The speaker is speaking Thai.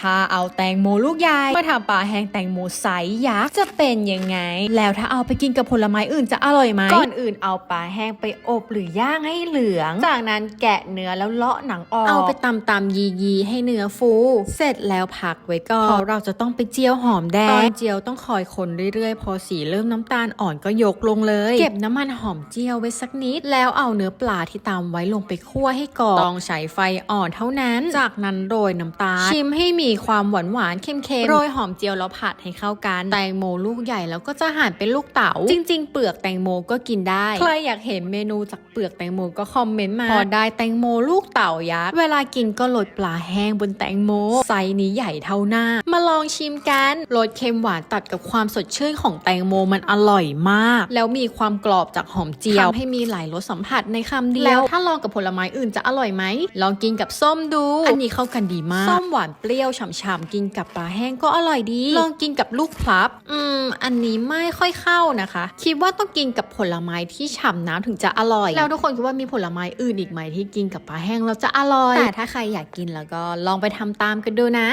ถ้าเอาแตงโมลูกใหญ่มาทำปลาแห้งแตงโมไซส์ยักษ์จะเป็นยังไง แล้วถ้าเอาไปกินกับผลไม้อื่นจะอร่อยไหมก่อนอื่นเอาปลาแห้งไปอบหรือย่างให้เหลือง จากนั้นแกะเนื้อแล้วเลาะหนังออก เอาไปตำตำยียีๆให้เนื้อฟู เสร็จแล้วพักไว้ก่อนเพราะเราจะต้องไปเจียวหอมแดง ตอนเจียวต้องคอยคนเรื่อยๆ พอสีเริ่มน้ำตาลอ่อนก็ยกลงเลย เก็บน้ำมันหอมเจียวไว้สักนิด แล้วเอาเนื้อปลาที่ตำไว้ลงไปคั่วให้กรอบ ต้องใช้ไฟอ่อนเท่านั้น จากนั้นโรยน้ำตาล ชิมให้มีความหวานหวานๆเค็มๆโรยหอมเจียวแล้วผัดให้เข้ากัน แตงโมลูกใหญ่แล้วก็จะหั่นเป็นลูกเต๋าจริง ๆ เปลือกแตงโมก็กินได้ ใครอยากเห็นเมนูจากเปลือกแตงโมก็คอมเมนต์มา พอได้แตงโมลูกเต่ายักษ์เวลากินก็โรยปลาแห้งบนแตงโมไซส์นี้ใหญ่เท่าหน้า มาลองชิมกันรสเค็มหวานตัดกับความสดชื่นของแตงโมมันอร่อยมาก แล้วมีความกรอบจากหอมเจียวทำให้มีหลายรสสัมผัสในคำเดียวแล้วถ้าลองกับผลไม้อื่นจะอร่อยไหมลองกินกับส้มดู อันนี้เข้ากันดีมากส้มหวานเปรี้ยวฉ่ำๆกินกับปลาแห้งก็อร่อยดี ลองกินกับลูกพลับ อืม อันนี้ไม่ค่อยเข้านะคะ คิดว่าต้องกินกับผลไม้ที่ฉ่ำน้ำถึงจะอร่อย แล้วทุกคนคิดว่ามีผลไม้อื่นอีกไหมที่กินกับปลาแห้งแล้วจะอร่อย แต่ถ้าใครอยากกินแล้วก็ลองไปทำตามกันดูนะ